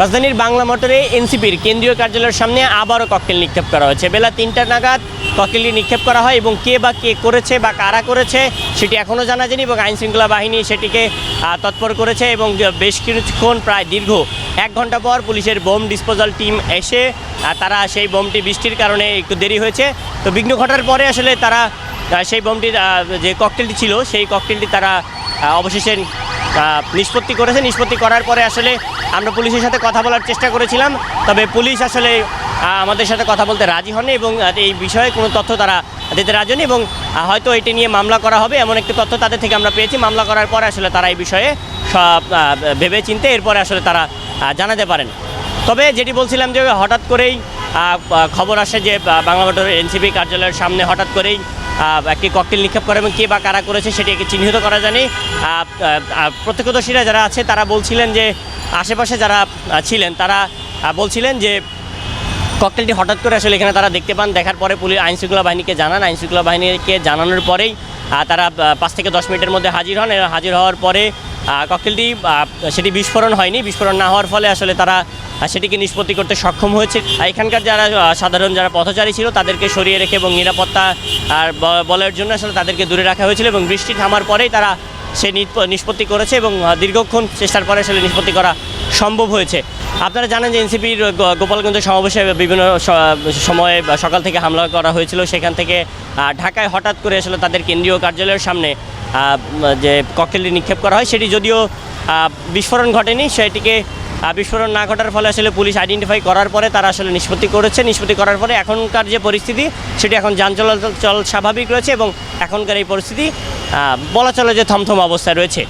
রাজধানীর বাংলা মোটরে এনসিপির কেন্দ্রীয় কার্যালয়ের সামনে আবারও ককটেল নিক্ষেপ করা হয়েছে। বেলা তিনটা নাগাদ ককটেলটি নিক্ষেপ করা হয় এবং কে বা কে করেছে বা কারা করেছে সেটি এখনও জানা যায়নি এবং আইনশৃঙ্খলা বাহিনী সেটিকে তৎপর করেছে এবং বেশ কিছুক্ষণ প্রায় দীর্ঘ এক ঘণ্টা পর পুলিশের বোম ডিসপোজাল টিম এসে তারা সেই বোমটি বৃষ্টির কারণে একটু দেরি হয়েছে। তো বিঘ্ন ঘটার পরে আসলে তারা সেই বোমটির যে ককটেলটি ছিল সেই ককটেলটি তারা অবশেষে নিষ্পত্তি করেছে। নিষ্পত্তি করার পরে আসলে আমরা পুলিশের সাথে কথা বলার চেষ্টা করেছিলাম। তবে পুলিশ আসলে আমাদের সাথে কথা বলতে রাজি হননি এবং এই বিষয়ে কোনো তথ্য তারা দিতে রাজি হয়নি এবং হয়তো এটি নিয়ে মামলা করা হবে। এমন একটি তথ্য তাদের থেকে আমরা পেয়েছি। মামলা করার পরে আসলে তারা এই বিষয়ে সব ভেবে চিনতে এরপরে আসলে তারা জানাতে পারেন। তবে যেটি বলছিলাম যে হঠাৎ করেই খবর আসে যে বাংলা মোটর এনসিপি কার্যালয়ের সামনে হঠাৎ করেই একটি ককটেল নিক্ষেপ করে এবং কে বা কারা করেছে সেটিকে চিহ্নিত করা জানি প্রত্যক্ষদর্শীরা যারা আছে, তারা বলছিলেন যে, আশেপাশে যারা ছিলেন, তারা বলছিলেন যে, ককটেলটি হঠাৎ করে আসলে এখানে তারা দেখতে পান। দেখার পরে পুলিশ আইনশৃঙ্খলা বাহিনীকে জানান। আইনশৃঙ্খলা বাহিনীকে জানানোর পরেই তারা পাঁচ থেকে দশ মিনিটের মধ্যে হাজির হন। হাজির হওয়ার পরে ককটেলটি সেটি বিস্ফোরণ হয়নি। বিস্ফোরণ না হওয়ার ফলে আসলে তারা সেটিকে নিষ্পত্তি করতে সক্ষম হয়েছে। এখানকার যারা সাধারণ যারা পথচারী ছিল, তাদেরকে সরিয়ে রেখে এবং নিরাপত্তা আর ব- বলয়ের জন্য আসলে তাদেরকে দূরে রাখা হয়েছিল এবং বৃষ্টি থামার পরেই তারা সে নিষ্প- নিষ্পত্তি করেছে এবং দীর্ঘক্ষণ চেষ্টার পরে আসলে নিষ্পত্তি করা সম্ভব হয়েছে। আপনারা জানেন যে এনসিপির গোপালগঞ্জ সমাবেশে বিভিন্ন সময়ে সকাল থেকে হামলা করা হয়েছিল। সেখান থেকে ঢাকায় হঠাৎ করে আসলে তাদের কেন্দ্রীয় কার্যালয়ের সামনে যে ককেলটি নিক্ষেপ করা হয়, সেটি যদিও বিস্ফোরণ ঘটেনি, সেটিকে বিস্ফোরণ না ঘটার ফলে আসলে পুলিশ আইডেন্টিফাই করার পরে তারা আসলে নিষ্পত্তি করেছে। নিষ্পত্তি করার পরে এখনকার যে পরিস্থিতি, সেটি এখন যান চলাচল স্বাভাবিক রয়েছে এবং এখনকার এই পরিস্থিতি বলা চলে যে থমথম অবস্থায় রয়েছে।